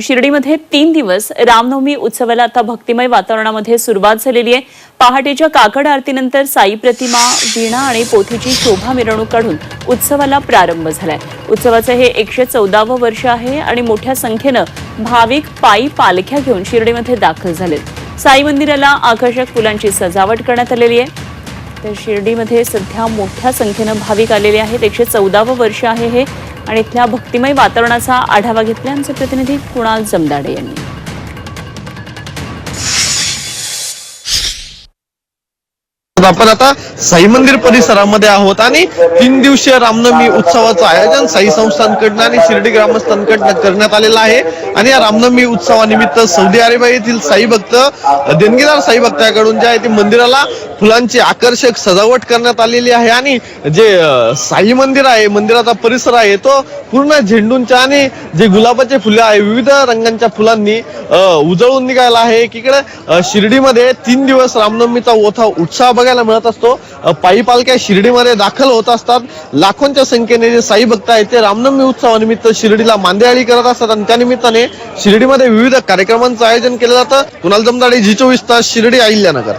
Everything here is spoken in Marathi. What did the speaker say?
शिर्डीमध्ये तीन दिवस रामनवमी उत्सवाला आता भक्तिमय वातावरणामध्ये सुरुवात झालेली आहे. पहाटेच्या काकड आरतीनंतर साई प्रतिमा वीणा आणि पोथीची शोभा मिरवणूक काढून उत्सवाला प्रारंभ झालाय. उत्सवाचं हे एकशे चौदावं वर्ष आहे आणि मोठ्या संख्येनं भाविक पायी पालख्या घेऊन शिर्डीमध्ये दाखल झालेत. साई मंदिराला आकर्षक फुलांची सजावट करण्यात आलेली आहे. तर शिर्डीमध्ये सध्या मोठ्या संख्येनं भाविक आलेले आहेत. एकशे चौदावं वर्ष आहे हे. आणि इथल्या भक्तिमय वातावरणाचा आढावा घेतला आमचे प्रतिनिधी कुणाल जमदाडे यांनी. आपण आता साई मंदिर परिसरामध्ये आहोत आणि तीन दिवसीय रामनवमी उत्सवाचं आयोजन साई संस्थांकडनं आणि शिर्डी ग्रामस्थांकडनं करण्यात आलेलं आहे. आणि या रामनवमी उत्सवानिमित्त सौदी अरेबिया येथील साई भक्त देणगीदार साई भक्ताकडून जे आहे ते मंदिराला फुलांची आकर्षक सजावट करण्यात आलेली आहे. आणि जे साई मंदिर आहे मंदिराचा परिसर आहे तो पूर्ण झेंडूंच्या आणि जे गुलाबाचे फुले आहे विविध रंगांच्या फुलांनी उजळून निघायला आहे. एकीकडे शिर्डीमध्ये तीन दिवस रामनवमीचा ओथा उत्साह बघायला बघायला मिळत असतो. पायी पालख्या शिर्डीमध्ये दाखल होत असतात. लाखोंच्या संख्येने जे साई भक्त आहेत ते रामनवमी उत्सवानिमित्त शिर्डीला मांदेआळी करत असतात आणि त्या निमित्ताने शिर्डीमध्ये विविध कार्यक्रमांचं आयोजन केलं जातं. कुणाल जमदाडे जी चोवीस तास शिर्डी अहिल्यानगर.